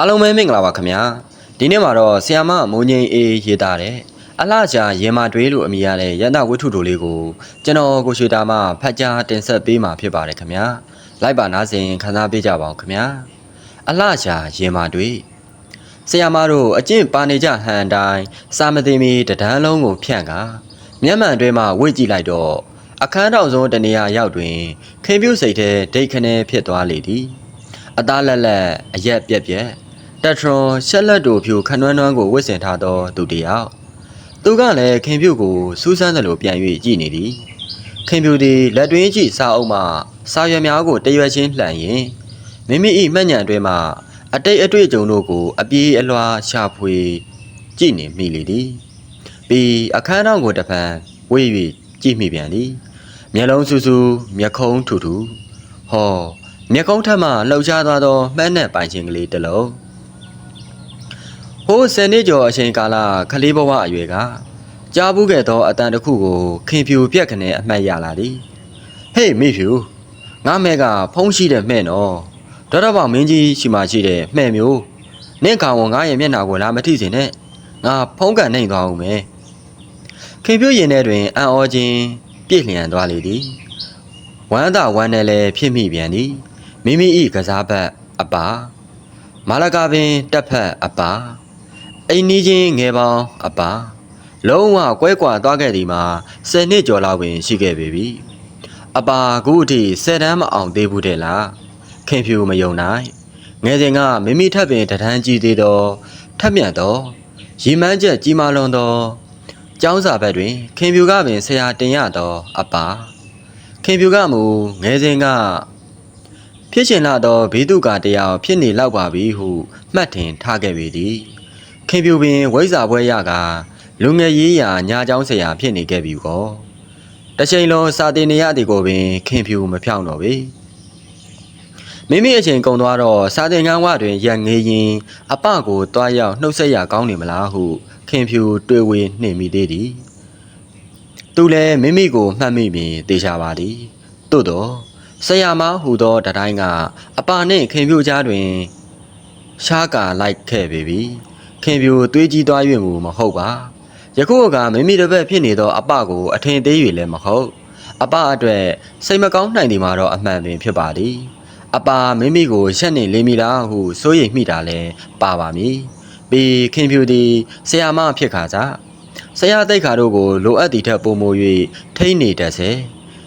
အားလုံးပဲမင်္ဂလာပါခင်ဗျာဒီနေ့မှာတော့ဆီယာမမိုးငိမ့်အေးရေးသားတဲ့အလှချာရေမာတွေးလို့အမည်ရတဲ့ရတဝိထုတို့လေးကိုကျွန်တော်ကိုရွှေတာမဖတ်ကြားတင်ဆက်ပေးမှာဖြစ်ပါတယ်ခင်ဗျာလိုက်ပါနားဆင်ခန်းစားပေးကြပါအောင်ခင်ဗျာအလှချာရေမာတွေးဆီယာမတို့အကျင့်ပါနေကြဟန်တိုင်းစာမသိမီတဒန်းလုံးကိုဖြန့်ကာမျက်မှန်တွဲမှာဝိတ်ကြည့်လိုက်တော့အခန်းတော်ဆုံးတနေရာရောက်တွင်ခင်ပြုတ်စိတ်ထဲဒိတ်ခနဲဖြစ်သွားလေသည်အသားလက်လက်အရက်ပြက်ပြက် တက်ထရွန်ရှက်လက်တို့ဖြူခနွမ်းနွမ်းကိုဝစ်ဆင်ထားသောသူတစ်ယောက်သူကလည်းခင်ဖြူကိုစူးစမ်းသလိုပြန်၍ကြည့်နေသည်ခင်ဖြူသည်လက်တွင်းကြည့်စာအုပ်မှစာရွက်များကိုတရွက်ချင်းလှန်ရင်မိမိ၏မှတ်ညံတွင်မှအတိတ်အတွေ့အကြုံတို့ကိုအပြေးအလွှာရှာဖွေကြည့်နေမိလေသည်ပြီးအခန်းတော်ကိုတစ်ဖန်ဝေး၍ကြည့်မိပြန်သည်မျက်လုံးစူးစူးမျက်ခုံးထူထူဟောမျက်ကုံးထက်မှလှုပ်ရှားသွားသောမှန်းနဲ့ပိုင်ခြင်းကလေးတစ်လုံး ဟိုးဆယ်နှစ်ကျော်အချိန်ကာလခလေးဘဝအရွယ်ကကြားဘူးခဲ့သောအတန်တစ်ခုကိုခင်ဖြူပြက်ခနဲ့အမှတ်ရလာသည်ဟေးမိဖြူငါမဲကဖုံးရှိတဲ့မှဲ့နော်ဒေါက်တာဘောင်မင်းကြီးရှိမှရှိတဲ့မှဲ့မျိုးနင့်ကောင်ကငါရဲ့မျက်နှာကိုလာမထိစေနဲ့ငါဖုံးကန်နိုင်သွားအောင်မယ်ခင်ဖြူရင်ထဲတွင်အံ့ဩခြင်းပြည့်လျံသွားလေသည်ဝမ်းသာဝမ်းနဲ့လည်းဖြစ်မိပြန်သည်မိမိဤကစားဘက်အပါမာလကာပင်တက်ဖက်အပါ အိမ်နီးချင်းငယ်ပေါင်းအပါလုံးဝကွဲကွာသွားခဲ့သည်မှာ10နှစ်ကျော်လောက်ပင်ရှိခဲ့ပေပြီအပါအခုအထိ10တန်းမအောင်သေးဘူးတဲ့လားခင်ဖြူမယုံနိုင်ငယ်စဉ်ကမိမိထပ်ပင်တထန်းကြီးသေးသောထက်မြတ်သောရီမန်းချက်ကြီးမားလွန်သောကျောင်းစာဘက်တွင် ခင်ဖြူကပင်ဆရာတင်ရသောအပါခင်ဖြူကမူငယ်စဉ်ကဖြစ်ရှင်လာသောဘေးဒုက္ခတရားဖြစ်နေလောက်ပါပြီဟုမှတ်ထင်ထားခဲ့ပေသည် ခင်ပြူပင်ဝိဇ္ဇာပွဲရကလူငယ်ရေးရာညာเจ้าဆရာဖြစ်နေခဲ့ပြီကောတချိန်လုံးစာတင်နေရသည်ကိုပင်ခင်ပြူမဖြောင်းတော့ပေမိမိအချိန်ကုန်သွားတော့စာတင်ကန်းဝတွင်ရက်ငေးရင်အပကိုတွားရောက်နှုတ်ဆက်ရကောင်းနေမလားဟုခင်ဖြူတွေးဝေနှိမ့်မိသေးသည်သူလည်းမိမိကိုမှတ်မိပြီးတေချာပါသည်သို့တော့ဆရာမဟူသောတတိုင်းကအပါနှင့်ခင်ဖြူကြားတွင် ရှားကာလိုက်ခဲ့ပေပြီ ခင်ဖြူသွေးကြီးသွား၍မူမဟုတ်ပါယခုကမိမိတစ်ပက်ဖြစ်နေသောအပကိုအထင်သေး၍လည်းမဟုတ်အပအတွက်စိတ်မကောင်းနိုင်သည်မှာတော့အမှန်ပင်ဖြစ်ပါသည်အပါမိမိကိုရှက်နေလိမ့်မည်လားဟုစိုးရိမ်မိတာလည်းပါပါမည်ပြီးခင်ဖြူသည်ဆရာမဖြစ်ခါစားဆရာတိတ်ခါတို့ကိုလိုအပ်သည့်ထက်ပိုမို၍ထိန်းနေတတ်စေ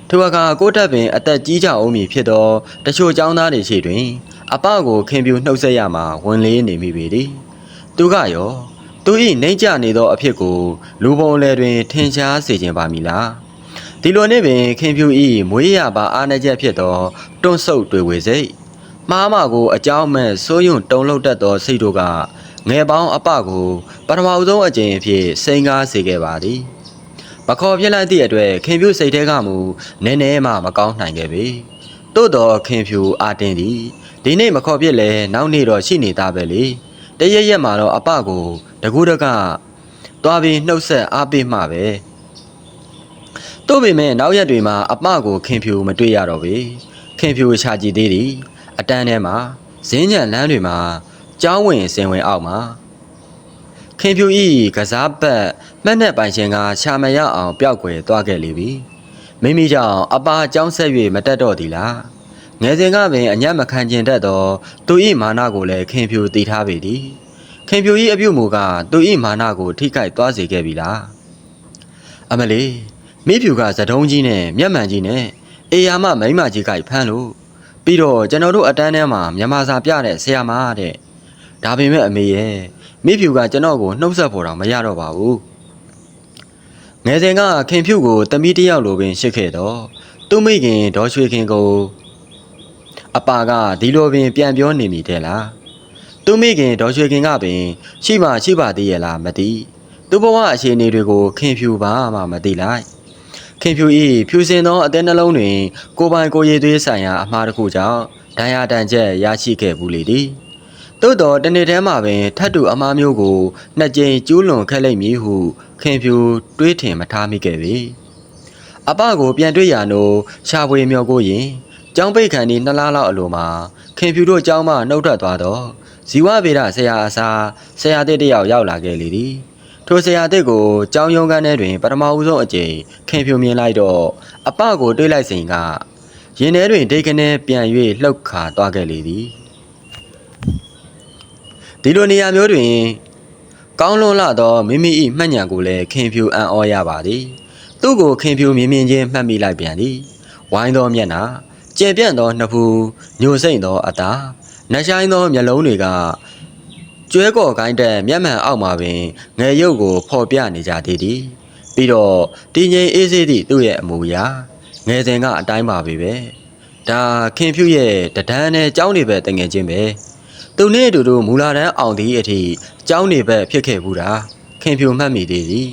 ထိုအခါကိုတက်ပင်အသက်ကြီးကြအောင်မည်ဖြစ်သောတချို့ចောင်းသားတွေရှိတွင် အပကိုခင်ပြူနှုတ်ဆက်ရမှာဝင်လေးနေမိပေသည် သူကရောသူ၏နှိမ့်ကြနေသောအဖြစ်ကိုလူပုံလဲတွင် ထင်ရှားစေခြင်းပါမည်လားဒီလိုနှင့်ပင်ခင်ဖြူ၏မွေးရပါအားနည်းချက်ဖြစ်သောတွန့်ဆုတ်တွေဝေစိတ်မှားမကိုအကြောင်းမဲ့စိုးရွံ့တုံလှုပ်တတ်သောစိတ်တို့ကငယ်ပေါင်းအပကိုပထမဦးဆုံးအကြိမ်အဖြစ်စိန်ကားစေခဲ့ပါသည်မခေါ်ပြစ်လိုက်သည့်အတွက်ခင်ဖြူစိတ်ထဲကမူနည်းနည်းမှမကောင်းနိုင်ခဲ့ပေ။သို့တော်ခင်ဖြူအာတင်းသည်ဒီနေ့မခေါ်ပြစ်လဲနောက်နေ့တော့ရှိနေသားပဲလေ။ တရက်ရက်မှာတော့အပကိုတကူတကသွားပြီးနှုတ်ဆက်အားပေးမှပဲ။တို့ပေမဲ့နောက်ရက်တွေမှာအပကိုခင်ဖြူမတွေ့ရတော့ပေ။ခင်ဖြူချာကြည့်သေးသည်။အတန်းထဲမှာဇင်းညံလမ်းတွေမှာကျောင်းဝင်စင်ဝင်အောက်မှာခင်ဖြူဤကစားပတ်မှတ်နဲ့ပိုင်ရှင်ကရှာမရအောင်ပျောက်ကွယ်သွားခဲ့လေပြီမိမိကြောင့်အပါအကြောင်းဆက်၍မတက်တော့သည်လား ငယ်စဉ်ကပင်အညံ့မခံကျင်တတ်သောသူဤမာနကိုလည်းခင်ဖြူတည်ထားပေသည်ခင်ဖြူဤအပြုတ်မူကသူဤမာနကို ထိခိုက်သွားစေခဲ့ပြီလားအမလီမိဖြူကသတုံးကြီးနဲ့မျက်မှန်ကြီးနဲ့အေယာမမိန်းမကြီးကိုက်ဖမ်းလို့ပြီးတော့ကျွန်တော်တို့အတန်းထဲမှာမြန်မာစာပြတဲ့ဆရာမတဲ့ဒါပေမဲ့အမေရဲ့မိဖြူကကျွန်တော်ကိုနှုတ်ဆက်ဖို့တော့မရတော့ပါဘူးငယ်စဉ်ကခင်ဖြူကိုတမီးတစ်ယောက်လိုပင်ရှစ်ခဲ့တော့သူ့မိခင်ဒေါ်ရွှေခင်ကို အပါကဒီလိုပင်ပြန်ပြောနေမိတဲ့လားသူ့မိခင်ဒေါ်ရွှေခင်ကပင်ရှိမှရှိပါသေးရဲ့လားမသိသူ့ဘဝအခြေအနေတွေကိုခင်ဖြူပါမှမသိလိုက်ခင်ဖြူဤဖြူစင်သောအသေးနှလုံးတွင် ကိုပိုင်ကိုရည်သွေးဆိုင်ရာအမှားတစ်ခုကြောင့်ဒဏ်ရာတန်ချက်ရရှိခဲ့ဘူးလေသည်သို့တော်တနေ့တည်းမှာပင်ထတ်တူအမားမျိုးကိုနှစ်ကြိမ်ကျူးလွန်ခဲ့လိမ့်မည်ဟု ခင်ဖြူတွေးထင်မထားမိခဲ့ပေအပကိုပြန်တွေ့ရနိုးရှာဖွေမျောကိုရင် ကျောင်းပိတ်ခံဒီနှစ်လားလောက်အလိုမှာခင်ဖြူတို့ကျောင်းမှနှုတ်ထွက်သွားတော့ဇီဝဗေဒဆရာအစားဆရာတစ်တယောက်ရောက်လာခဲ့လေသည်ထိုဆရာတစ်ကိုကြောင်းယုံကန်းထဲတွင်ပထမဦးဆုံးအကြိမ်ခင်ဖြူမြင်လိုက်တော့အပကိုတွေးလိုက်စဉ်ကရင်ထဲတွင်ဒိတ်ကနေပြန်၍လှုပ်ခါသွားခဲ့လေသည်ဒီလိုနေရာမျိုးတွင် ကောင်းလွန်လာသောမိမိ၏မှတ်ဉဏ်ကိုလည်းခင်ဖြူအံ့ဩရပါသည် သူ့ကိုခင်ဖြူမြင်မြင်ချင်းမှတ်မိလိုက်ပြန်သည်ဝိုင်းသောမျက်နှာ ကျယ်ပြန့်သောနှစ်ဖူးညိုစိမ့်သောအသားနှဆိုင်သောမျက်လုံးတွေကကျွဲကော်ကိုင်းတဲ့မျက်မှန်အောက်မှာပင်ငယ်ရုပ်ကိုဖော်ပြနေကြသေးသည်ပြီးတော့တင်းငိမ်အေးစေးသည့်သူ့ရဲ့အမူအရာငယ်စဉ်ကအတိုင်းပါပဲပဲဒါခင်ဖြူရဲ့တဒန်းနဲ့ကြောင်းနေပဲတငယ်ချင်းပဲသူနဲ့အတူတူမူလာတန်းအောင်သည့်အထိကျောင်းနေဘက်ဖြစ်ခဲ့ဘူးတာခင်ဖြူမှတ်မိသေးသည်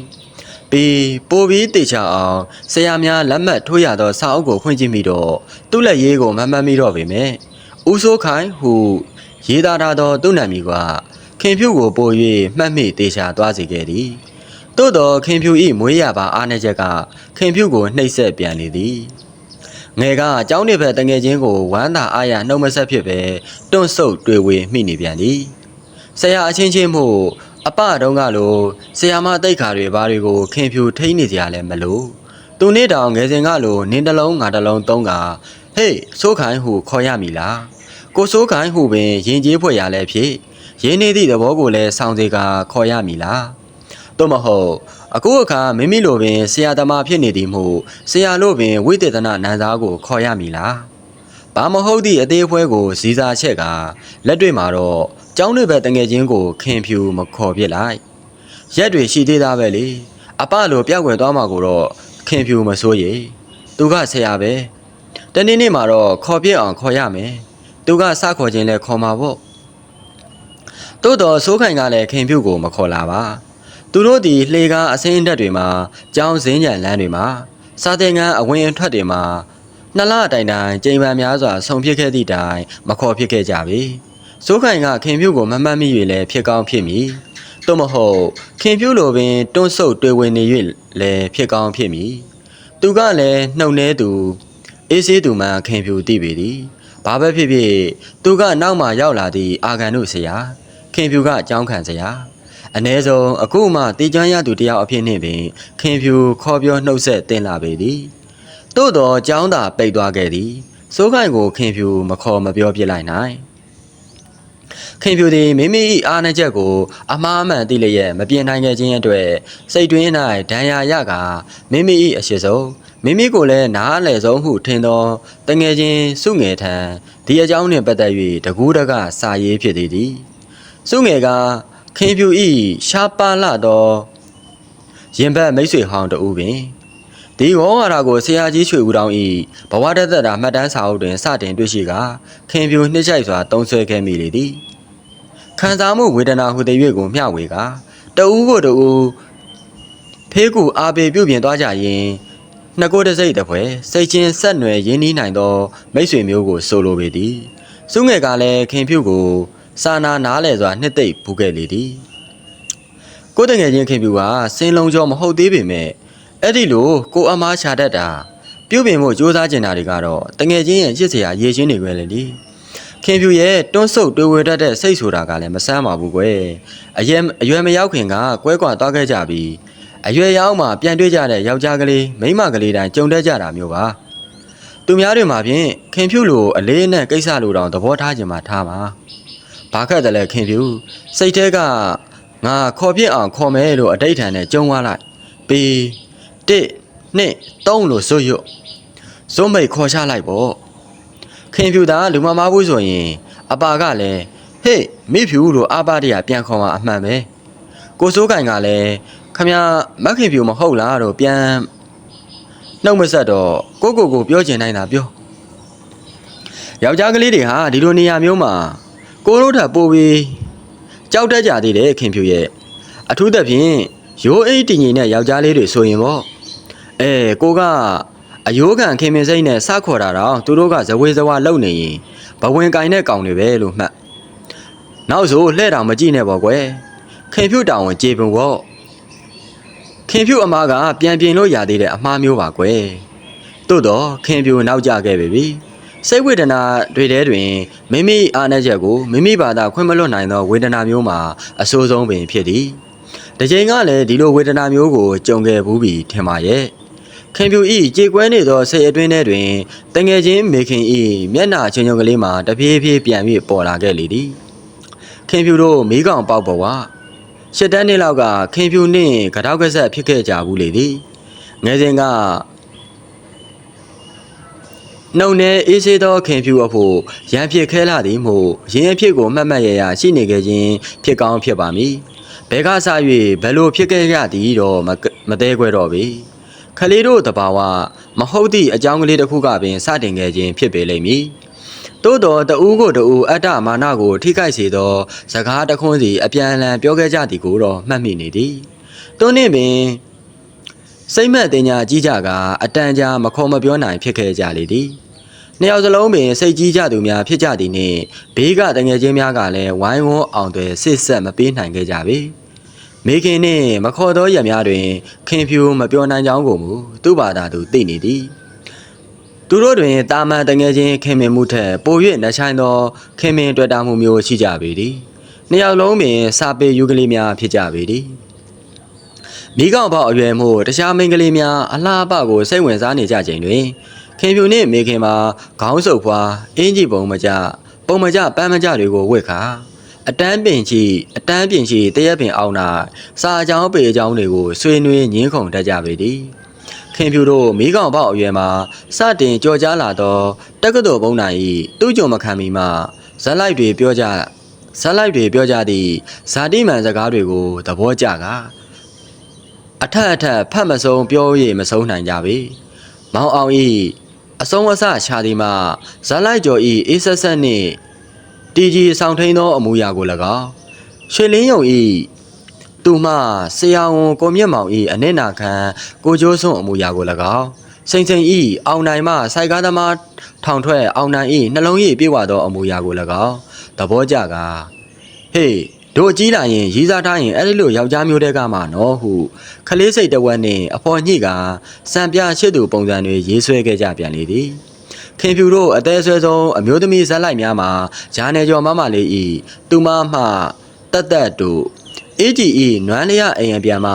ပြီးပိုပြီးတေချာအောင်ဆရာများလက်မှတ်ထိုးရသောစာအုပ်ကိုဖွင့်ကြည့်မိတော့သူ့လက်ရေးကိုမမှတ်မိတော့ပေမဲ့ဦးစိုးခိုင်ဟုရေးသားထားသောသူ့နာမည်ကခင်ဖြူကိုပို၍မှတ်မိတေချာသွားစေခဲ့သည်သို့တော့ခင်ဖြူ၏မွေးရပါအားနည်းချက်ကခင်ဖြူကိုနှိပ်စက်ပြန်လေသည် ငယ်ကအเจ้าနေဘက်တငယ်ချင်းကိုဝမ်းသာအားရနှုတ်မဆက်ဖြစ်ပဲတွန့်ဆုတ်တွေ့ဝေမိနေပြန်သည်ဆရာအချင်းချင်းမို့ အပတုံးကလိုဆရာမတိတ်ခါတွေဘာတွေကိုခင်ဖြူထိန်းနေကြရလဲမလို့သူနေ့တောင်ငယ်စဉ်ကလိုနင်းတစ်လုံးငါတစ်လုံးသုံးကဟေးစိုးခိုင်းဟုခေါ်ရမည်လားကိုစိုးခိုင်းဟုပင်ရင်ကျေးဖွဲ့ရလဲဖြစ်ရင်းနေသည့်သဘောကိုလည်းဆောင်းစေကခေါ်ရမည်လားတော့မဟုတ်အခုအခါမိမိလိုပင်ဆရာသမားဖြစ်နေသည်မို့ဆရာလို့ပင်ဝိသေသနာနန်းစားကိုခေါ်ရမည်လားဘာမဟုတ်သည့်အသေးအဖွဲကိုဇီစာချက်ကလက်တွေ့မှာတော့ ကျောင်းတွေဘက်တငယ်ချင်းကိုခင်ဖြူမခေါ်ပြစ်လိုက်ရက်တွေရှိသေးသားပဲလေအပလိုပြောက်ွယ်သွားမှာကိုတော့ခင်ဖြူမစိုးရိမ်သူကဆရာပဲတနေ့နေ့မှာတော့ခေါ်ပြစ်အောင်ခေါ်ရမယ်သူကစခေါ်ခြင်းလဲခေါ်မှာပေါ့တိုးတော်စိုးခိုင်ကလည်းခင်ဖြူကိုမခေါ်လာပါသူတို့ဒီလှေကားအစင်းတက်တွေမှာကြောင်းစင်းကြံလမ်းတွေမှာစာတင်ငန်းအဝင်အထွက်တွေမှာနှစ်လတိုင်တိုင်ကြိမ်ပန်များစွာဆုံဖြစ်ခဲ့သည့်တိုင်မခေါ်ဖြစ်ခဲ့ကြပြီ စိုးခိုင်ကခင်ဖြူကိုမမှတ်မိ၍လည်းဖြစ်ကောင်းဖြစ်မည်သို့မဟုတ်ခင်ဖြူလိုပင်တွန်းဆုပ်တွေ့ဝင်နေ၍လည်းဖြစ်ကောင်းဖြစ်မည်သူကလည်းနှုတ်နေသူအေးစေးသူမှခင်ဖြူသိပေသည်ဘာပဲဖြစ်ဖြစ်သူကနောက်မှရောက်လာသည့်အာဂန်တို့ဆရာခင်ဖြူကအကြောင်းခံဆရာအ ਨੇ ဆုံးအခုမှတည်ကျွမ်းရသူတယောက်အဖြစ်နှင့်ပင်ခင်ဖြူခေါ်ပြောနှုတ်ဆက်တင်လာပေသည်သို့တော်ចောင်းသာပိတ်သွားခဲ့သည်စိုးခိုင်ကိုခင်ဖြူမခေါ်မပြောပြလိုက်နိုင် ခင်ဖြူသည်မိမိ၏အားနည်းချက်ကို အမှားအမှန်သိလျက်မပြင်နိုင်ခဲ့ခြင်းအတွက်စိတ်တွင်း၌ဒဏ်ရာရကာမိမိ၏အရှိဆုံးမိမိကိုလည်းနားအလည်ဆုံးဟုထင်သောတငယ်ချင်းစုငယ်ထံဒီအကြောင်းနှင့်ပတ်သက်၍တကူးတကစာရေးဖြစ်သေးသည်စုငယ်ကခင်ဖြူဤရှားပါလာသောရင်ဘတ်မိတ်ဆွေဟောင်းတူပင် ဒီဝေါဝါရာကိုဆရာကြီးချွေဦးတောင်းဤဘဝတသက်တာမှတ်တမ်းစာအုပ်တွင်စတင်တွေ့ရှိကခင်ဖြူနှစ်ချိုက်စွာတုံးဆွဲခဲ့မိလေသည်ခံစားမှုဝေဒနာဟုသည်၍ကိုမျှဝေကတဦးကိုတူဖေးကူအာပေပြုတ်ပြင်သွားကြရင်နှစ်ကိုယ်တစ်စိတ်တစ်ဖွဲစိတ်ချင်းဆက်နွယ်ရင်းနှီးနိုင်သောမိတ်ဆွေမျိုးကိုဆိုလိုပေသည်စုငယ်ကလည်းခင်ဖြူကိုစာနာနားလဲစွာနှစ်သိမ့်ပူခဲ့လေသည်ကိုယ်တငယ်ချင်းခင်ပြူကစင်လုံးကျော်မဟုတ်သေးပေမဲ့ အဲ့ဒီလိုကိုအမားရှာတတ်တာပြုတ်ပင်မှုစူးစမ်းကျင်တာတွေကတော့တငယ်ချင်းရဲ့ရစ်စရာရေချင်းတွေပဲလေလीခင်ပြူရဲ့တွန်းဆုပ်တွေးဝဲတတ်တဲ့စိတ်ဆိုတာကလည်းမဆန်းပါဘူးကွယ်အရွယ်အရွယ်မရောက်ခင်ကကွဲကွာသွားခဲ့ကြပြီးအရွယ်ရောက်မှပြန်တွေ့ကြတဲ့ယောက်ျားကလေးမိန်းမကလေးတိုင်းကြုံတတ်ကြတာမျိုးပါသူများတွေမှာဖြင့်ခင်ဖြူလိုအလေးနဲ့ကိစ္စလိုတောင်သဘောထားခြင်းမှာထားပါဘာခက်တယ်လဲခင်ဖြူစိတ်ထဲကငါခေါ်ပြစ်အောင်ခေါ်မယ်လို့အတိတ်ထန်နဲ့ကြုံသွားလိုက်ပြီး 1 2 3လို့ဆိုရွတ်စုံးမိတ်ခေါ်ချလိုက်ပေါ့ခင်ဖြူသားလူမမားဘူးဆိုရင် အပါကလည်းဟေ့မိဖြူလို့အပါတရပြန်ခေါ်มาအမှန်ပဲကိုစိုးကင်ကလည်းခမမက်ခင်ဖြူမဟုတ်လားတော့ပြန်နှုတ်မဆက်တော့ကိုကိုကိုပြောချင်နိုင်တာပြောယောက်ျားကလေးတွေဟာဒီလိုနေရာမျိုးမှာကိုတို့ထပ်ပို့ပြီးကြောက်တတ်ကြသေးတယ်ခင်ဖြူရဲ့အထူးသဖြင့်ရိုးအိတ်တင်ကြီးနဲ့ယောက်ျားလေးတွေဆိုရင်ပေါ့ အဲကိုကအယိုးခံခင်မင်းစိမ့်နဲ့စခေါ်တာတော့သူတို့ကဇဝေဇဝါလုံနေရင်ဘဝင်ကင်တဲ့ကောင်တွေပဲလို့မှတ်နောက်ဆိုလှဲ့တောင်မကြည့်နဲ့ပေါ့ကွယ်ခင်ဖြူတောင်ဝင်ကြေပွန်ပေါ့ခင်ဖြူအမားကပြန်ပြင်လို့ရသေးတဲ့အမားမျိုးပါကွယ်သို့တော့ခင်ဖြူနောက်ကျခဲ့ပြီပြီစိတ်ဝေဒနာတွေထဲတွင်မိမိအားနည်းချက်ကိုမိမိဘာသာခွင့်မလွတ်နိုင်သောဝေဒနာမျိုးမှာအဆိုးဆုံးပင်ဖြစ်သည်။တစ်ချိန်ကလည်းဒီလိုဝေဒနာမျိုးကိုကြုံခဲ့ဘူးပြီထင်ပါရဲ့။ ခင်ဖြူဤကြေကွဲနေသောစိတ်အတွင်းထဲတွင်တငယ်ချင်းမေခင်ဤမျက်နှာချင်းချုံကလေးမှာတဖြည်းဖြည်းပြန်ပြီးပေါ်လာခဲ့လေသည်။ခင်ဖြူတို့မိကောင်ပေါက်ပေါ်ဝရှစ်တန်းနှစ်လောက်ကခင်ဖြူနှင့်ကြောက်ကဆက်ဖြစ်ခဲ့ကြဘူးလေသည်။ငယ်စဉ်ကနှုံနဲ့အေးစေးသောခင်ဖြူအဖို့ရန်ဖြစ်ခဲလာသည်မို့ရင်းအဖြစ်ကိုမှတ်မှတ်ရရရှိနေခဲ့ခြင်းဖြစ်ကောင်းဖြစ်ပါမည်ဘဲကဆ၍ဘယ်လိုဖြစ်ခဲ့ရသည်တော့မကမသေးခွဲတော့ပေ ခလေးတို့တဘာဝမဟုတ်သည့်အကြောင်းကလေးတစ်ခုကပင်စတင်ခဲ့ခြင်းဖြစ်ပေလိမ့်မည်သို့တော်တဦးကိုတဦးအတ္တမာနကို ထိခိုက်စေသောစကားတစ်ခွန်းစီအပြန်အလှန်ပြောခဲ့ကြသည်ကိုတော့မှတ်မိနေသည်တွန်းနှင့်ပင်စိတ်မက်တင်ညာကြီးကြကအတန်ကြာမခေါ်မပြောနိုင်ဖြစ်ခဲ့ကြလေသည်နှစ်ယောက်စလုံးပင်စိတ်ကြီးကြသူများဖြစ်ကြသည်နှင့်ဘေးကတငယ်ချင်းများကလည်းဝိုင်းဝန်းအောင်တွေစစ်ဆက်မပေးနိုင်ခဲ့ကြပေ မိခင်နှင့်မခေါ်သောရက်များတွင် ခင်ဖြူမပြောနိုင်ကြောင်းကိုမူသူ့ဘာသာသူသိနေသည်သူတို့တွင်တာမန်တငယ်ချင်းခင်မင်မှုထက်ပို၍နှဆိုင်သောခင်မင်တွေ့တာမှုမျိုးရှိကြပေသည်နှစ်ယောက်လုံးပင်စာပေယူကလေးများဖြစ်ကြပေသည်မိကောင်ပေါအရွယ်မှုတခြားမိန်းကလေးများအလားအပကိုစိတ်ဝင်စားနေကြချိန်တွင်ခင်ဖြူနှင့်မိခင်မှာခေါင်းဆုပ်ဖွာအင်းကြီးပုံမကြပုံမကြပန်းမကြတွေကိုဝစ်ခါ အတန်းပင်ချီအတန်းပင်ချီတရက်ပင်အောင်နာစာအကြောင်းပေအကြောင်းတွေကိုဆွေးနွေးညင်းခုန်တတ်ကြပေသည်ခင်ဖြူတို့မိကောင်ပေါအရွယ်မှာစတင်ကြော်ကြားလာသောတက္ကသိုလ်ဘုံနိုင်၏သူ့ကြုံမခံမီမှဇက်လိုက်တွေပြောကြဇက်လိုက်တွေပြောကြသည့်ဇာတိမှန်စကားတွေကိုသဘောကျကားအထက်အထက်ဖတ်မဆုံးပြောရမဆုံးနိုင်ကြပေ။မောင်အောင်ဤအဆုံးအစချာဒီမှဇက်လိုက်ကျော်ဤအေးဆက်ဆက်နှင့် တီကြီးဆောင်ထိန်သောအမူအရာကို၎င်းရွှေလင်းယုံဤသူမှဆရာဝန်ကိုမြင့်မောင်ဤအနစ်နာခံကိုကျိုးစွန်းအမူအရာကို၎င်းစိန်စိန်ဤအောင်နိုင်မှစိုက်ကားသမားထောင်ထွက်အောင်နိုင်ဤနှလုံးရည်ပြေဝသောအမူအရာကို၎င်းသဘောကျကားဟေးတို့ကြီးလာရင်ရီးစားထားရင်အဲ့ဒီလိုယောက်ျားမျိုးတွေကမှနော်ဟုခလေးစိတ်တဝက်နဲ့အဖော်ညိကစံပြရှစ်သူပုံစံတွေရေးဆွဲခဲ့ကြပြန်လေသည် ခင်ဖြူတို့အသေးဆွဲဆုံးအမျိုးသမီးဇက်လိုက်များမှာဂျာနယ်ကျော်မမလေးဤသူမမှတတ်တတ်တို့အေဂျီဤနွမ်းလျအိမ်ရန်ပြန်မှ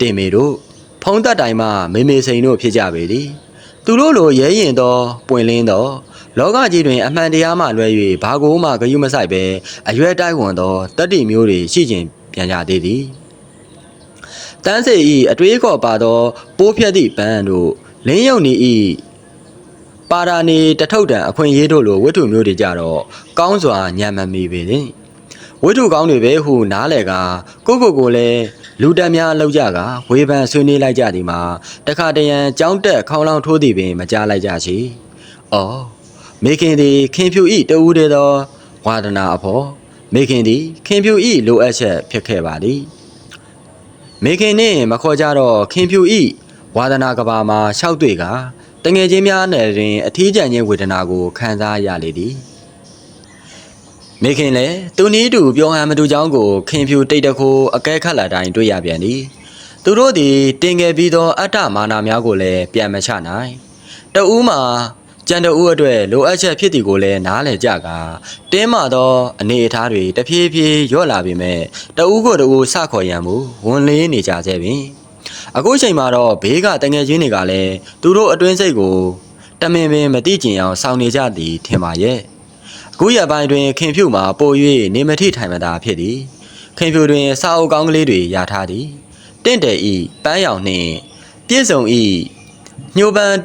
တင်မေတို့ဖုံးသက်တိုင်မှမေမေစိန်တို့ဖြစ်ကြပေသည်သူတို့လိုရဲရင်သောပွင့်လင်းသောလောကကြီးတွင်အမှန်တရားမှလွဲ၍ဘာကိုမှဂယုမဆိုင်ပဲအရွယ်တိုက်ဝန်သောတတ္တိမျိုးတွေရှိခြင်းပြန်ကြသေးသည်တန်းစေဤအတွေးခေါ်ပါသောပိုးဖြတ်သည့်ပန်းတို့လင်းယုံနေဤ ပါရာနေတထုတ်တံအခွင့်အရေးတို့လိုဝိတ္ထုမျိုးတွေကြတော့ကောင်းစွာညံမမီပေသည်ဝိတ္ထုကောင်းတွေပဲဟုနားလေကကိုကိုကိုလည်းလူတက်များလောက်ကြကဝေဖန်ဆွေးနွေးလိုက်ကြသည်မှာတခါတရံကြောင်းတက်ခေါင်းလောင်းထိုးသည်ပင်မကြားလိုက်ကြချေ။အော်မေခင်သည်ခင်ဖြူဤတဦးတည်းသောဝါဒနာအဖို့မေခင်သည်ခင်ဖြူဤလိုအပ်ချက်ဖြစ်ခဲ့ပါသည်မေခင်နှင့်မခေါ်ကြတော့ခင်ဖြူဤဝါဒနာကဘာမှာရှောက်တွေ့က တငယ်ချင်းများနဲ့တွင်အထီးကျန်ခြင်းဝေဒနာကိုခံစားရလေသည်မေခင်လည်းသူနီးတူပြောဟန်မတူကြောင်းကိုခင်ဖြူတိတ်တခိုးအကဲခတ်လာတိုင်းတွေ့ရပြန်သည်သူတို့သည်တင်ငယ်ပြီးသောအတ္တမာနာများကိုလည်းပြန်မချနိုင်တဦးမှာကြံတဦးအတွက်လိုအပ်ချက်ဖြစ်သည်ကိုလည်းနားလည်ကြကတင်းမာသောအနေအထားတွေတဖြည်းဖြည်းလျော့လာပေမဲ့တဦးကိုတဦးစခေါ်ရန်မူဝန်လေးနေကြသေးပင် အခုချိန်မှာတော့ဘေးကတငယ်ချင်းတွေကလည်းသူတို့အတွင်းစိတ်ကိုတမင်ပင်မတိကျင်အောင်စောင့်နေကြသည်ထင်ပါရဲ့အခုရပိုင်းတွင်ခင်ဖြူမှာပို၍နေမထိထိုင်မသာဖြစ်သည်ခင်ဖြူတွင်စာအုပ်ကောင်းကလေးတွေရထားသည်တင့်တယ်ဤပန်းရောင်နှင့်ပြည့်စုံဤညှိုးပန်း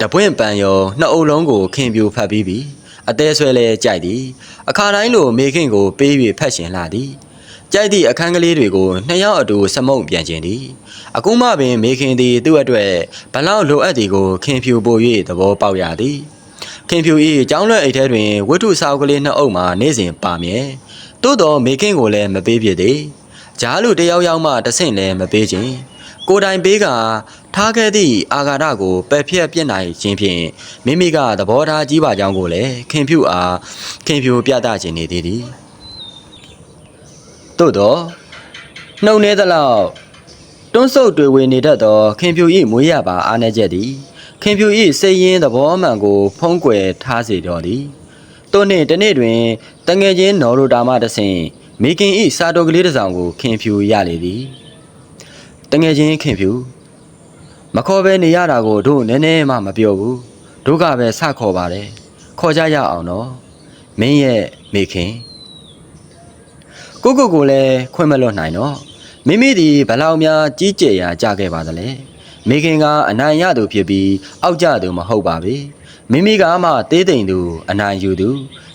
တပွင့်ပန်ရောနှစ်အုပ်လုံးကိုခင်ပြူဖတ်ပြီးပြီအသေးဆွဲလဲကြိုက်သည်အခါတိုင်းလိုမေခင်ကိုပေး၍ဖတ်ရှင်လာသည် ကြိုက်သည့်အခန်းကလေးတွေကိုနှစ်ယောက်အတူစမုံပြန်ခြင်းသည်အခုမှပင်မေခင်သည်သူ့အတွက်ဘလောက်လိုအပ်သည်ကိုခင်ဖြူပို့၍သဘောပေါက်ရသည်ခင်ဖြူ၏ကျောင်းလွဲအိတ်ထဲတွင်ဝတ္ထုစာအုပ်ကလေးနှစ်အုပ်မှနေ့စဉ်ပါမြဲသို့တော်မေခင်ကိုလည်းမပေးဖြစ်သည်ဂျားလူတယောက်ယောက်မှတဆင့်လည်းမပေးခြင်းကိုယ်တိုင်ပေးကထားခဲ့သည့်အာဃာတကိုပယ်ဖြတ်ပြစ်နိုင်ခြင်းဖြင့်မိမိကသဘောထားကြီးပါကြောင်းကိုလည်းခင်ဖြူအားခင်ဖြူပြသခြင်းနေသေးသည် သို့တော့နှုတ်နေသလောက်တွန်းဆုပ်တွေဝေနေတတ်သောခင်ဖြူ၏မွေးရပါအားနည်းချက်သည်ခင်ဖြူဤစိတ်ရင်းသဘောမှန်ကိုဖုံးကွယ်ထားစေတော်သည်တို့နှင့်တနေ့တွင်တငယ်ချင်းနော်ရိုတာမှတဆင့်မိခင်ဤစာတော်ကလေးတစ်စောင်ကိုခင်ဖြူရလေသည်တငယ်ချင်းခင်ဖြူမခေါ်ပဲနေရတာကိုတို့နည်းနည်းမှမပြောဘူးတို့ကပဲစခေါ်ပါတယ်ခေါ်ကြရအောင်နော်မင်းရဲ့မိခင် ကိုကိုကိုလည်းခွင့်မလွတ်နိုင်တော့မိမိဒီဘလောက်များကြီးကျယ်ရာကြခဲ့ပါသလဲမိခင်ကအနိုင်ရသူဖြစ်ပြီးအောက်ကျသူမဟုတ်ပါပဲမိမိကမှသေးတိမ်သူအနိုင်ယူသူ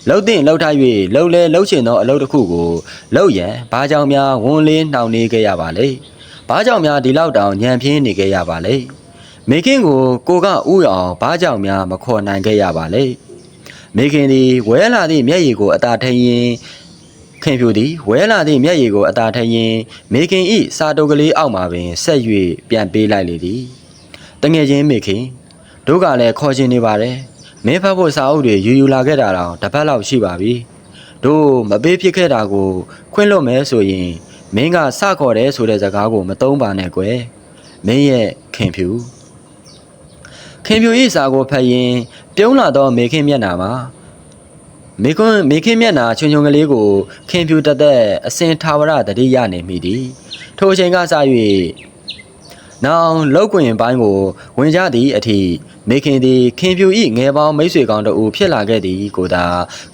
လှုပ်တဲ့လှုပ်ထား၍လှုပ်လဲလှုပ်ချင်သောအလုပ်တစ်ခုကိုလှုပ်ရန်ဘာကြောင့်များဝန်လင်းနှောင်နေခဲ့ရပါလဲဘာကြောင့်များဒီလောက်တောင်ညံပြင်းနေခဲ့ရပါလဲမိခင်ကိုကိုကဥအောင်ဘာကြောင့်များမခေါ်နိုင်ခဲ့ရပါလဲမိခင်သည်ဝဲလာသည့်မျက်ရည်ကိုအသာထင်းရင် ခင်ဖြူသည်ဝဲလာသည့်မျက်ရည်ကိုအသာထင်းရင်မိခင်ဤစာတုပ်ကလေးအောက်မှာပင်ဆက်၍ပြန်ပေးလိုက်လေသည်တငယ်ချင်းမိခင်တို့ကလည်းခေါ်ခြင်းနေပါတယ်မင်းဖတ်ဖို့စာအုပ်တွေယူယူလာခဲ့တာတော့တစ်ပတ်လောက်ရှိပါပြီတို့မပေးဖြစ်ခဲ့တာကိုခွင့်လွတ်မယ်ဆိုရင်မင်းကစခေါ်တယ်ဆိုတဲ့စကားကိုမသုံးပါနဲ့ကွယ်မင်းရဲ့ခင်ဖြူခင်ဖြူဤစာကိုဖတ်ရင်ပြုံးလာသောမေခင်မျက်နှာမှာ မေခွန်းမေခင်မျက်နှာချွန်ချွန်ကလေးကိုခင်ဖြူတသက်အစင်ထာဝရတတိရနေမိသည်ထိုအချိန်ကစ၍နောင်လောက်ကွင်ပိုင်းကိုဝင်ကြသည့်အထိမေခင်သည်ခင်ဖြူဤငယ်ပေါင်းမိတ်ဆွေကောင်းတို့ဖြစ်လာခဲ့သည်ကိုသာ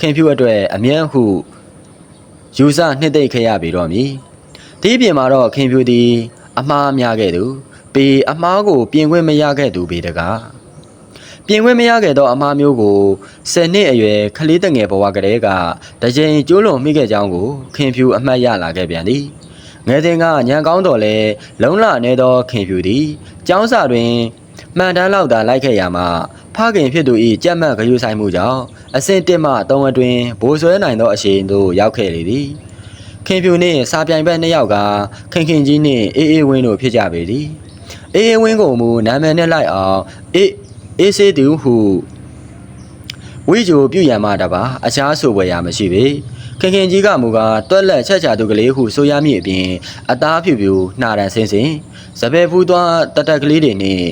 ခင်ဖြူအတွက်အမြဲဟုယူဆနှစ်သိမ့်ခဲ့ရပြီတော့မည်ဒီပြင်မှာတော့ခင်ဖြူသည် အမှားများခဲ့သူပေအမှားကိုပြင်ခွင့်မရခဲ့သူပေတကား ပြင်ခွင့်မရခဲ့သောအမှားမျိုးကို10နှစ်အရွယ်ကလေးတငယ်ဘဝကလေးကတကြိမ်ကျိုးလွန်မိခဲ့ကြောင်းကိုခင်ဖြူအမှတ်ရလာခဲ့ပြန်သည်ငယ်စဉ်ကညံကောင်းတော်လဲလုံလနေသောခင်ဖြူသည်ကျောင်းစာတွင်မှန်တမ်းလောက်သာလိုက်ခဲ့ရမှာဖခင်ဖြစ်သူ၏ကြက်မှတ်ဂရုဆိုင်မှုကြောင့်အဆင့်1မှ3အတွင်းဘိုးဆွဲနိုင်သောအရှိန်သို့ရောက်ခဲ့လေသည်ခင်ဖြူနှင့်စာပြိုင်ဘက်နှစ်ယောက်ကခင်ခင်ကြီးနှင့်အေးအေးဝင်းတို့ဖြစ်ကြပေသည်အေးအေးဝင်းကိုမူနာမည်နဲ့လိုက်အောင်အေး အေးစေးသူဟုဝိဂျိုပြုရန်မှတပါအခြားဆိုပွဲရမရှိပေခင်ခင်ကြီးကမူကားတွက်လက်ချက်ချသူကလေးဟုဆိုရမည်အပြင်အသားဖြူဖြူနှာတန်ဆင်းဆင်းစပယ်ဖူးသွားတတက်ကလေးတွေနှင့်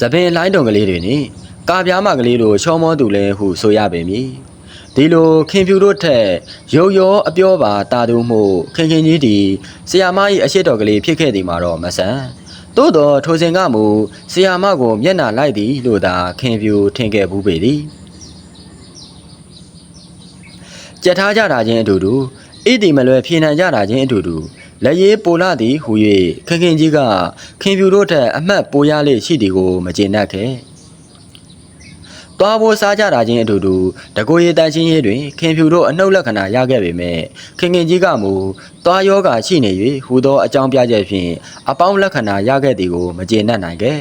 စပင်လိုင်းတုံကလေးတွေနှင့်ကာပြားမကလေးတို့ချောမောသူလဲဟုဆိုရပေမည်ဒီလိုခင်ဖြူတို့ထက်ရုပ်ရောအပြောပါတာသူမှုခင်ခင်ကြီးဒီဆီယာမ၏အရှိတော်ကလေးဖြစ်ခဲ့သည်မှာတော့မဆန် သို့တော့ထိုစဉ်ကမူဆီယာမကိုမျက်နှာလိုက်သည်လို့သာခင်ဖြူထင်ခဲ့ဘူးပေသည်ကြက်ထားကြတာချင်းအတူတူဣတိမလွယ်ဖြေနိုင်ကြတာချင်းအတူတူလက်ရေးပိုလာသည်ဟူ၍ခင်ခင်ကြီးကခင်ဖြူတို့ထက်အမှတ်ပိုရလေရှိသည်ကိုမကျေနပ်ခဲ့ သွားဖို့စားကြတာချင်းအတူတူတကိုရီတန်ချင်းရေးတွင်ခင်ဖြူတို့အနှုတ်လက္ခဏာရခဲ့ပေမဲ့ခင်ခင်ကြီးကမူသွားယောဂရှိနေ၍ဟူသောအကြောင်းပြချက်ဖြင့်အပေါင်းလက္ခဏာရခဲ့သည်ကိုမကျေနပ်နိုင်ခဲ့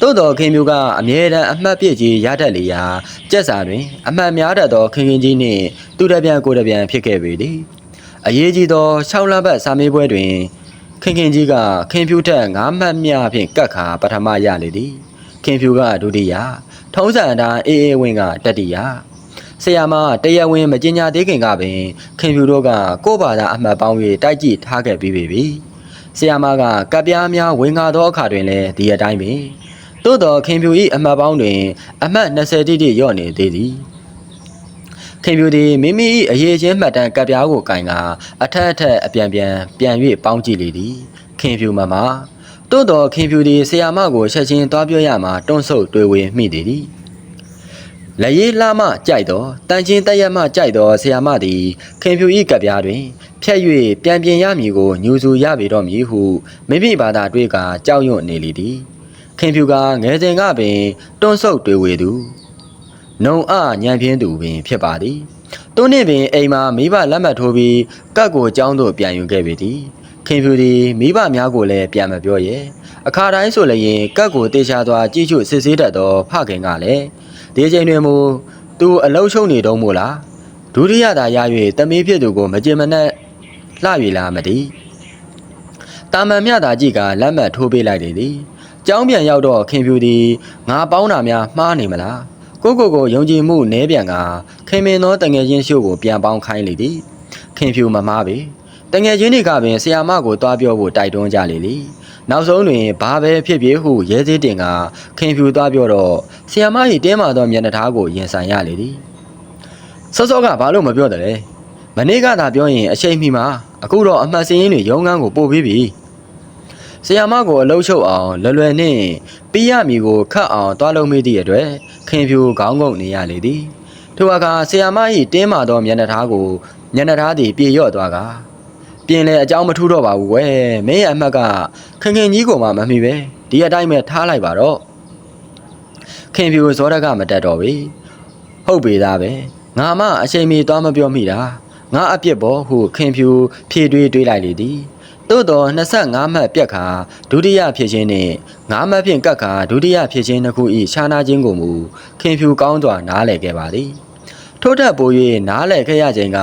သို့တော်ခင်ဖြူကအမြဲတမ်းအမှတ်ပြည့်ကြီးရတတ်လေရာကြက်စာတွင် အမှတ်များတတ်သောခင်ခင်ကြီးနှင့်သူတပြန်ကိုတပြန်ဖြစ်ခဲ့ပေသည်အရေးကြီးသော6လပတ်စာမေးပွဲတွင် ခင်ခင်ကြီးကခင်ဖြူထက်9မှတ်မြဖြင့်ကတ်ခါပထမရလေသည်ခင်ဖြူကဒုတိယ ထုံးစံအတိုင်းအေးအေးဝင်းကတတိယဆရာမတရားဝင်မကျင်ညာသေးခင်ကပင်ခင်ဖြူတို့ကကိုယ့်ဘာသာအမှတ်ပေါင်း၍တိုက်ကြည့်ထားခဲ့ပြီးပြီဆရာမကကပ်ပြားများဝင်ကားသောအခါတွင်လည်းဒီအတိုင်းပင်သို့တော်ခင်ဖြူ၏အမှတ်ပေါင်းတွင် အမှတ်20တိတိလျော့နေသေးသည်ခင်ဖြူသည်မိမိ၏အရေးချင်းမှတ်တမ်းကပ်ပြားကိုကင်ကအထက်အထက်အပြန်ပြန်ပြန်၍ပေါင်းကြည့်လေသည်ခင်ဖြူမမ တိုးတော်ခင်ဖြူသည်ဆရာမကိုချက်ချင်းသွားပြောရမှာတွန့်ဆုတ်တွေ့ဝင်မိသည်လက်ရည်လှမကြိုက်သောတန်ချင်းတက်ရမှကြိုက်သောဆရာမသည်ခင်ဖြူ၏ကပ်ပြားတွင် ဖြတ်၍ပြန်ပြင်ရမည်ကိုညူစုရပေတော့မည်ဟုမိမိဘာသာတွေ့ကကြောက်ရွံ့နေလေသည်ခင်ဖြူကငယ်စဉ်ကပင်တွန့်ဆုတ်တွေ့ဝေသူနှုံအညံပြင်းသူပင်ဖြစ်ပါသည်သူနှင့်ပင်အိမ်မှာမိဘလက်မှတ်ထိုးပြီးကတ်ကိုကျောင်းသို့ပြန်ယူခဲ့ပေသည် ခင်ဖြူသည်မိဘများကိုလည်းပြန်မပြောရဲအခါတိုင်းဆိုလည်းကတ်ကိုတေချာစွာကြည့်ရှုစစ်ဆေးတတ်သောဖခင်ကလည်းဒီချိန်တွင်မူသူအလုံးရှုံနေတော့မို့လားဒုတိယသာရ၍တမီးဖြစ်သူကိုမကြင်မနှက်လှပြီလားမသိတာမန်မြတာကြီးကလက်မှတ်ထိုးပေးလိုက်တယ်သည်ကျောင်းပြန်ရောက်တော့ခင်ဖြူသည်ငါပေါင်းတာများမှားနေမလားကိုကိုကိုယုံကြည်မှုနဲပြန်ကခင်မင်သောတငယ်ချင်းရှို့ကိုပြန်ပေါင်းခိုင်းလေသည်ခင်ဖြူမမားပေ တငယ်ချင်းတွေကပင်ဆီယာမကိုတွားပြောဖို့တိုက်တွန်းကြလေလေနောက်ဆုံးတွင်ဘာပဲဖြစ်ဖြစ်ဟုရဲသေးတင်ကခင်ဖြူသွားပြောတော့ဆီယာမ၏တင်းမာသောမျက်နှာထားကိုရင်ဆိုင်ရလေသည်စောစောကဘာလို့မပြောတယ်လဲမနေ့ကသာပြောရင်အချိန်မီမှာအခုတော့အမှတ်စင်းရင်းတွေရုံးခန်းကိုပို့ပြီးပြီဆီယာမကိုအလုံးချုပ်အောင်လွယ်လွယ်နှင့်ပြီးရမီကိုခတ်အောင်တွားလုံးမိသည့်အတွက်ခင်ဖြူခေါင်းငုံနေရလေသည်ထိုအခါဆီယာမ၏တင်းမာသောမျက်နှာထားကိုမျက်နှာထားသည်ပြေရော့သွားက ပြင်လေအကြောင်းမထူးတော့ပါဘူးကွယ်မင်းရဲ့အမှတ်ကခင်ခင်ကြီးကိုမှမမီပဲဒီအတိုင်းပဲထားလိုက်ပါတော့ခင်ဖြူဇောရကမတက်တော့ဘူးဟုတ်ပေသားပဲငါမှအချိန်မီသွားမပြောမိတာငါအပြစ်ပေါ်ဟုခင်ဖြူဖြည့်တွေးတွေးလိုက်လေသည်သို့တော့25မှတ်ပြက်ခါဒုတိယဖြစ်ခြင်းနှင့်5မှတ်ဖြင့်ကတ်ခါဒုတိယဖြစ်ခြင်းတစ်ခု၏ခြားနာခြင်းကိုမူခင်ဖြူကောင်းစွာနားလည်ခဲ့ပါသည်ထို့ထက်ပို၍နားလည်ခဲ့ရခြင်းက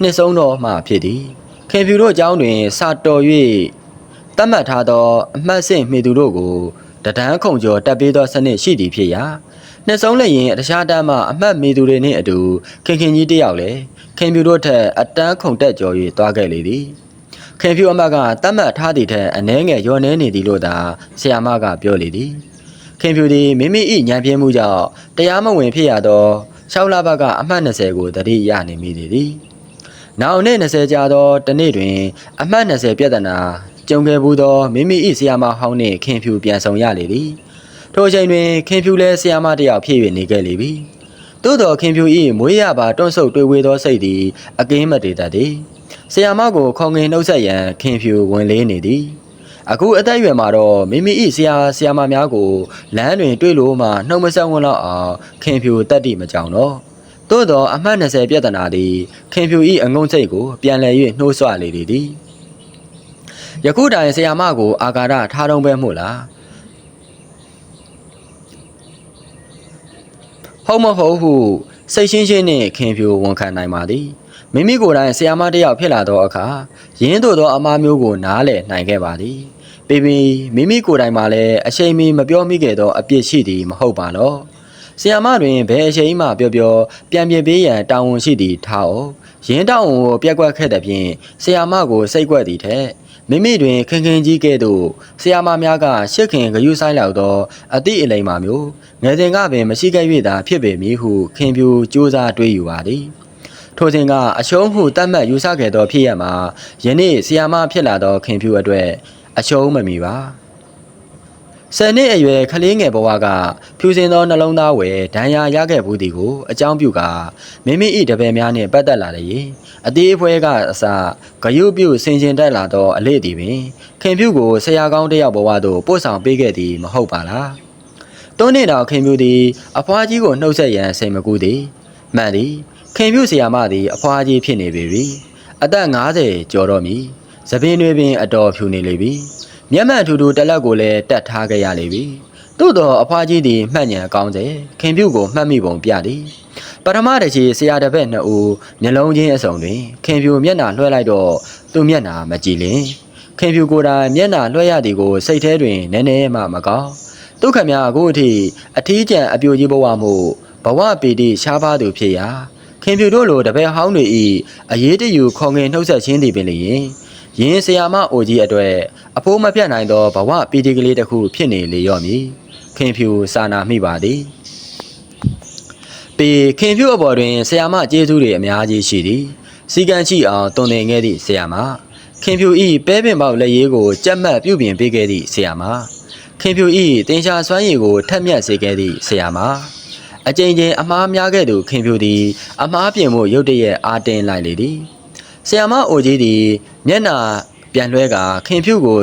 နှစ်ဆုံးတော့မှဖြစ်သည် ခင်ဖြူတို့အကြောင်းတွင်စာတော်၍တတ်မှတ်ထားသောအမှတ်စဉ်မိသူတို့ကိုတဒန်းခုံကျော်တက်ပေးသောစနစ်ရှိသည်ဖြစ်ရာနှစ်ဆုံးလည်းရင်တခြားတမ်းမှအမှတ်မိသူတွေနှင့်အတူခင်ခင်ကြီးတယောက်လည်းခင်ဖြူတို့ထက်အတန်းခုံတက်ကျော်၍သွားခဲ့လေသည်ခင်ဖြူအမတ်ကတတ်မှတ်ထားသည့်ထက်အနှဲငယ်ရောနေနေသည်လို့သာဆရာမကပြောလေသည်ခင်ဖြူသည်မိမိ၏ညံပြင်းမှုကြောင့်တရားမဝင်ဖြစ်ရသော၆လဘကအမှတ်20ကိုတတိရနေမိသည် နောက်နေ့20ကြာသောတနေ့တွင် အမှတ်20ပြဿနာကြုံခဲ့ဘူးသောမိမိ၏ဆရာမဟောင်းနှင့်ခင်ဖြူပြန်ဆောင်ရလေသည်ထိုအချိန်တွင်ခင်ဖြူလည်းဆရာမတစ်ယောက်ဖြစ်၍နေခဲ့လေပြီသို့သောခင်ဖြူ၏မွေးရပါတွန့်ဆုတ်တွေးဝေသောစိတ်သည်အကင်းမတည်တတ်သည်ဆရာမကိုခေါငင်နှုတ်ဆက်ရန်ခင်ဖြူဝင်လေးနေသည်အခုအသက်အရွယ်မှာတော့မိမိ၏ဆရာဆရာမများကိုလမ်းတွင် တွေ့လို့မှနှုတ်မဆက်ဝင်တော့အောင်ခင်ဖြူတတ်တိမကြောင်တော့ သို့သောအမှတ်20ပြဿနာသည်ခင်ဖြူ၏အငုံစိတ်ကိုပြန်လည်၍နှိုးဆွလေလေသည်ယခုတိုင်ဆရာမကို အာကာဒထားတော့ပဲမို့လားဟုတ်မဟုတ်ဟုစိတ်ရှင်းရှင်းနှင့်ခင်ဖြူဝန်ခံနိုင်ပါသည်မိမိကိုယ်တိုင်ဆရာမတစ်ယောက်ဖြစ်လာသောအခါရင်းတို့သောအမားမျိုးကိုနားလည်နိုင်ခဲ့ပါသည်ပေပင်မိမိကိုယ်တိုင်မှလည်းအချိန်မီမပြောမိခဲ့သောအပြစ်ရှိသည်မဟုတ်ပါလော ဆီယာမတွင်ဘယ်အချိန်မှပြောပြောပြန်ပြပေးရန်တာဝန်ရှိသည်ထားအောင်ရင်းတောင်းကိုပြက်ကွက်ခဲ့တဲ့ဖြင့်ဆီယာမကိုစိတ်ကွက်သည်ထက်မိမိတွင်ခင်ခင်ကြီးကဲ့သို့ဆီယာမများကရှစ်ခင်ဂယုဆိုင်လောက်သောအတိအလိမ္မာမျိုးငယ်စဉ်ကပင်မရှိခဲ့၍သာဖြစ်ပေမည်ဟုခင်ပြူစူးစမ်းတွေးယူပါသည်ထိုစဉ်ကအရှုံးမှုတတ်မှတ်ယူဆခဲ့သောဖြစ်ရမှာယနေ့ဆီယာမဖြစ်လာသောခင်ဖြူအတွက်အရှုံးမမီပါ ဆယ်နှစ်အရွယ်ကလေးငယ်ဘဝကဖြူစင်သောနှလုံးသားဝယ်ဒဏ်ရာရခဲ့ဘူးသည်ကိုအကြောင်းပြုကာမိမိ၏တပည့်များနှင့်ပတ်သက်လာလေ၏အသေးအဖွဲကအစဂယုပြုဆင်ခြင်တက်လာသောအလေးသည်ပင်ခင်ဖြူကိုဆရာကောင်းတစ်ယောက်ဘဝသို့ပို့ဆောင်ပေးခဲ့သည်မဟုတ်ပါလားတွန်းနေတော်ခင်ဖြူသည်အဖွားကြီးကိုနှုတ်ဆက်ရန်စိတ်မကူသည်မှန်သည်ခင်ဖြူဆရာမသည်အဖွားကြီးဖြစ်နေပေပြီအသက်50ကျော်တော့မည်သပင်တွေပင်အတော်ဖြူနေလေပြီ မျက်မှန်ထူထူတလက်ကိုလည်းတတ်ထားခဲ့ရလေပြီသို့တော့အဖွားကြီးသည်မှတ်ဉဏ်ကောင်းစေခင်ဖြူကိုမှတ်မိပုံပြသည်ပထမတစ်ချီဆရာတစ်ပည့်နှစ်ဦးမျက်လုံးချင်းအစုံတွင် ခင်ဖြူမျက်နှာလွှဲလိုက်တော့သူ့မျက်နှာမကြည်လင်ခင်ဖြူကိုယ်တိုင်မျက်နှာလွှဲရသည်ကိုစိတ်ထဲတွင်နည်းနည်းမှမကောင်းဒုက္ခများအခုအထိအထီးကျန်အပြိုကြီးဘဝမှုဘဝပီတိရှားပါသူဖြစ်ရာခင်ဖြူတို့လိုတပည့်ဟောင်းတွေဤအရေးတယူခေါငင်နှုတ်ဆက်ခြင်းသည်ပင်လျင် ယင်းဆရာမအိုကြီးအတွက်အဖိုးမပြတ်နိုင်သောဘဝပီတိကလေးတစ်ခုဖြစ်နေလေရော့မည်ခင်ဖြူစာနာမိပါသည်ပေခင်ဖြူအပေါ်တွင်ဆရာမကျေးဇူးတွေအများကြီးရှိသည်စီကံရှိအောင်တုံသင်ခဲ့သည့်ဆရာမခင်ဖြူဤပဲပင်ပေါက်လက်ရည်ကိုကြက်မှတ်ပြုပြင်ပေးခဲ့သည့်ဆရာမခင်ဖြူဤတင်ရှာစွမ်းရည်ကိုထက်မြက်စေခဲ့သည့်ဆရာမအကြိမ်ကြိမ်အမားများခဲ့သူခင်ဖြူသည်အမားပြင်မှုရုတ်တရက်အားတင်းလိုက်လေသည် ဆရာမအိုကြီးသည်မျက်နှာပြန်လွှဲကခင်ဖြူကို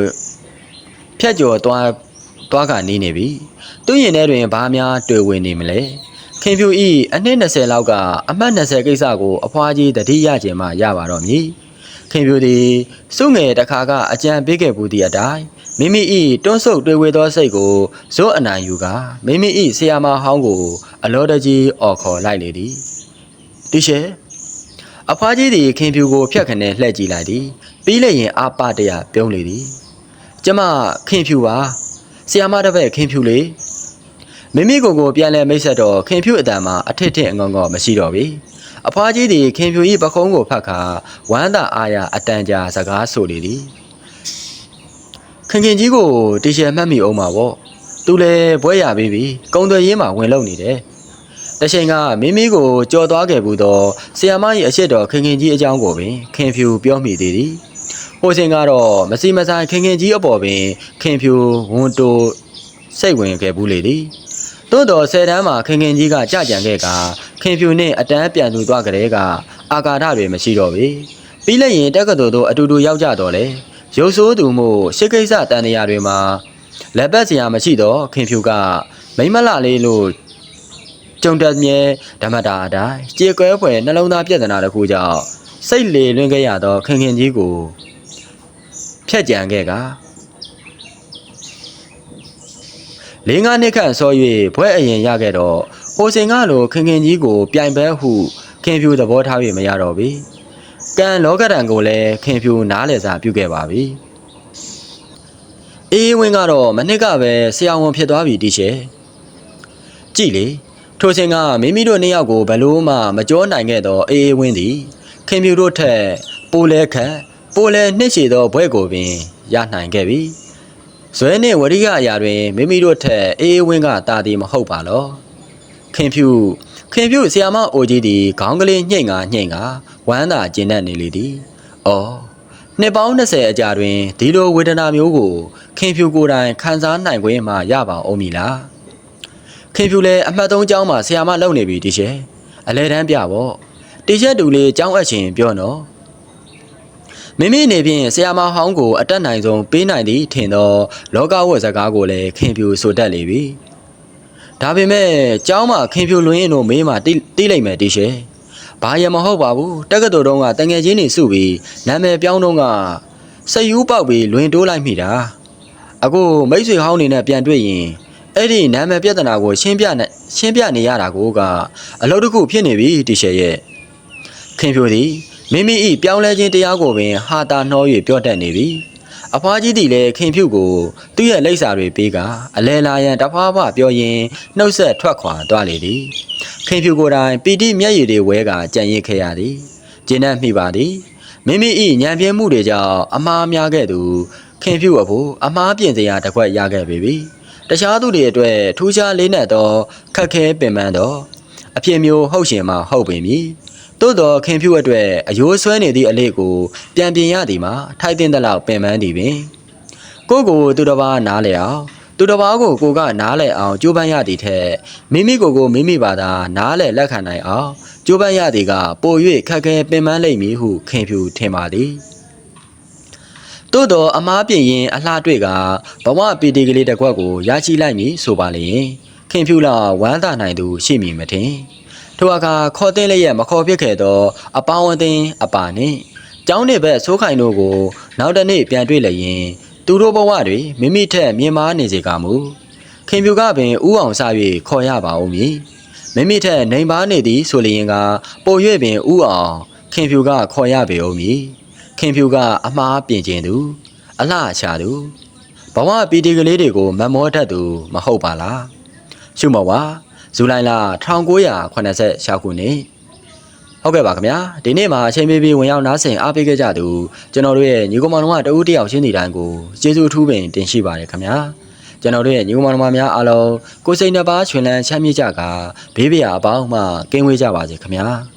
ဖြတ်ကျော်သွားသွားကနေနေပြီသူ့ရင်ထဲတွင်ဘာများတွေ့ဝင်နေမလဲခင်ဖြူဤအနှစ်20လောက်ကအမှတ်20ကိစ္စကိုအဖွားကြီးတတိယကျင်မှရပါတော့မည်ခင်ဖြူသည်စုငယ်တစ်ခါကအကြံပေးခဲ့ဘူးသည့်အတိုင်းမိမိဤတွန်းဆုပ်တွေ့ဝေသောစိတ်ကိုဇွတ်အနိုင်ယူကမိမိဤဆရာမဟောင်းကို အလောတကြီးအော်ခေါ်လိုက်လေသည်တိရှေ အဖွားကြီးသည်ခင်ဖြူကိုဖြတ်ခနဲ့လှည့်ကြည့်လိုက်သည်ပြီးလျင်အာပတရပြုံးလေသည်ကျမခင်ဖြူပါဆီယာမတစ်ပည့်ခင်ဖြူလေမိမိကိုယ်ကိုပြန်လဲမိတ်ဆက်တော့ခင်ဖြူအတန်မှာအထစ်ထစ်အငေါငေါမရှိတော့ပြီအဖွားကြီးသည်ခင်ဖြူ၏ပခုံးကိုဖတ်ခါဝမ်းသာအားရအတန်ကြာစကားဆိုလေသည်ခခင်ခင်ကြီးကိုတီရှယ်မှတ်မိအောင်ပါဗောသူလည်းဘွဲရပေးပြီကုံသွယ်ရင်းမှာဝင်လုံနေတယ် တချိန်ကမိမိကိုကြော်သွားခဲ့ဘူးသောဆီယာမ၏အရှိတော်ခင်ခင်ကြီးအကြောင်းကိုပင်ခင်ဖြူပြောမိသေးသည်ဟိုစဉ်ကတော့မစီမဆိုင်ခင်ခင်ကြီးအပေါ်ပင်ခင်ဖြူဝန်တိုစိတ်ဝင်ခဲ့ဘူးလေသည်သို့တော်ဆယ်တန်းမှာခင်ခင်ကြီးကကြကြံခဲ့ကခင်ဖြူနှင့်အတန်းပြန်သူသွားကြတဲ့ကအာကာဒတွေမရှိတော့ပေပြီးလိုက်ရင်တက္ကသိုလ်တို့အတူတူရောက်ကြတော့လေရုပ်ဆိုးသူမှုရှစ်ကိစ္စတန်တရာတွေမှာလက်ပတ်စရာမရှိတော့ခင်ဖြူကမိမ့်မလလေးလို့ ကြုံတက်မြဲဓမ္မတာအတိုင်းကြေကွဲဖွယ်နှလုံးသားပြဿနာတစ်ခုကြောင့်စိတ်လေလွင့်ခဲ့ရသောခင်ခင်ကြီးကိုဖြတ်ကြံခဲ့ကလေးငါးနှစ်ခန့်ဆော၍ဘွဲ့အရင်ရခဲ့တော့ဟိုစင်ကလိုခင်ခင်ကြီးကိုပြိုင်ပဲဟုခင်ဖြူသဘောထား၍မရတော့ပြီကံလောကဒဏ်ကိုလည်းခင်ဖြူနားလည်စာပြုခဲ့ပါပြီအေးဝင်းကတော့မနှစ်ကပဲဆရာဝန်ဖြစ်သွားပြီတီရှယ်ကြည်လေ ထိုစင်ကမိမိတို့နှစ်ယောက်ကိုဘလို့မှမကြောနိုင်ခဲ့သောအေးဝင်းသည်ခင်ဖြူတို့ထက်ပိုလဲခတ်ပိုလဲနှစ်ချေသောဘွဲ့ကိုပင်ရနိုင်ခဲ့ပြီဇွဲနှင့်ဝရိယအရာတွင်မိမိတို့ထက်အေးဝင်းကတာသည်မဟုတ်ပါလောခင်ဖြူခင်ဖြူဆီယာမအိုကြီးသည်ခေါင်းကလေးညှိတ်ငါညှိတ်ငါဝမ်းသာကျဉ်တတ်နေလေသည်။အော်နှစ်ပေါင်း20အကြာတွင်ဒီလိုဝေဒနာမျိုးကိုခင်ဖြူကိုယ်တိုင်ခံစားနိုင်ခွင့်မှရပါအောင်မည်လား။ ခင်ဖြူလည်းအမှတ်သုံးကျောင်းမှာဆီယာမလုပ်နေပြီတီရှယ်။အလဲတန်းပြပေါ့။တီရှယ်တူလေးကျောင်းအပ်ရှင်ပြောနော်။မိမိအနေဖြင့်ဆရာမဟောင်းကိုအတက်နိုင်ဆုံးပေးနိုင်သည့်ထင်သောလောကဝတ်စကားကိုလည်းခင်ဖြူဆိုတတ်လေပြီ။ဒါပေမဲ့ကျောင်းမှာခင်ဖြူလွင်ရင်တို့မေးမှတိတိလိုက်မယ်တီရှယ်။ဘာရမဟုတ်ပါဘူးတက္ကသိုလ်တုန်းကတငယ်ချင်းတွေစုပြီးနာမည်ပြောင်းတော့ကစယူးပေါက်ပြီးလွင်တိုးလိုက်မိတာ။အခုမိတ်ဆွေဟောင်းနေနဲ့ပြန်တွေ့ရင် အဲ့ဒီနာမည်ပြဿနာကိုရှင်းပြနေရှင်းပြနေရတာကိုကအလုပ်တစ်ခုဖြစ်နေပြီတီရှယ်ရဲ့။ခင်ဖြူသည်မိမိဤပြောင်းလဲခြင်းတရားကိုပင်ဟာတာနှော၍ပြောတတ်နေပြီအဖွားကြီးသည်လည်းခင်ဖြူကိုသူ့ရဲ့လိပ်စာတွေပေးကအလဲလာရန်တဖွားဖွားပြောရင်းနှုတ်ဆက်ထွက်ခွာသွားလေသည်ခင်ဖြူကိုယ်တိုင်ပီတိမျက်ရည်တွေဝဲကကြံရစ်ခဲ့ရသည်ကျင်းတတ်မိပါသည်မိမိဤညံပြင်းမှုတွေကြောင့်အမားများခဲ့သူခင်ဖြူအဖို့အမားပြင်စရာတစ်ခွက်ရခဲ့ပေပြီ တခြားသူတွေအတွက်ထူးခြားလေးနက်သောခက်ခဲပင်ပန်းသောအဖြစ်မျိုးဟုတ်ရှင်မှဟုတ်ပေမည်သို့တော်ခင်ဖြူအတွက်အယိုးဆွဲနေသည့်အလေးကိုပြန်ပြင်ရသည်မှာထိုက်တင်သလောက်ပင်ပန်းသည်ပင်ကိုကိုသူတစ်ပါးနားလေအောင်သူတစ်ပါးကိုကိုကနားလေအောင်ကြိုးပမ်းရသည်ထက်မိမိကိုယ်ကိုမိမိဘာသာနားလေလက်ခံနိုင်အောင်ကြိုးပမ်းရသည်ကပို၍ခက်ခဲပင်ပန်းလိမ့်မည်ဟုခင်ဖြူထင်ပါသည် သို့တော်အမားပြင်ရင်အလှတွေ့ကဘဝပီတီကလေးတစ်ခွက်ကိုရရှိလိုက်မည်ဆိုပါလေခင်ဖြူလာဝမ်းသာနိုင်သူရှိမည်မထင်ထိုအခါခေါ်တဲ့လည်းရမခေါ်ဖြစ်ခဲ့သောအပေါင်းအသင်းအပါနှင့်ကျောင်းနေဘက်ဆိုးခိုင်တို့ကို နောက်တစ်နေ့ပြန်တွေ့လျင်သူတို့ဘဝတွေမိမိထက်မြင်မာနေစေကမူခင်ဖြူကပင်ဥအောင်စ၍ခေါ်ရပါဦးမည်မိမိထက်နှိမ်ပါနေသည်ဆိုလျင်ကပို၍ပင်ဥအောင်ခင်ဖြူကခေါ်ရပေဦးမည် ခင်ဖြူကအမားပြင်ခြင်းသူအလှချသူဘဝပီတီကလေးတွေကိုမမောတတ်သူမဟုတ်ပါလားရှုမဝါဇူလိုင်လ1986ခုနှစ်ဟုတ်ကဲ့ပါခင်ဗျာဒီနေ့မှာအချိန်ပေးပြီးဝင်ရောက်နားဆင်အားပေးခဲ့ကြသူကျွန်တော်တို့ရဲ့ညီကောင်မောင်တို့ကတဦးတယောက်ချင်းစီတိုင်းကိုကျေးဇူးထူးပင်တင်ရှိပါတယ်ခင်ဗျာကျွန်တော်တို့ရဲ့ညီကောင်မောင်တို့များအားလုံးကိုစိတ်နှပါချွင်လန်းချမ်းမြေ့ကြကဘေးပရာအပေါင်းမှကင်းဝေးကြပါစေခင်ဗျာ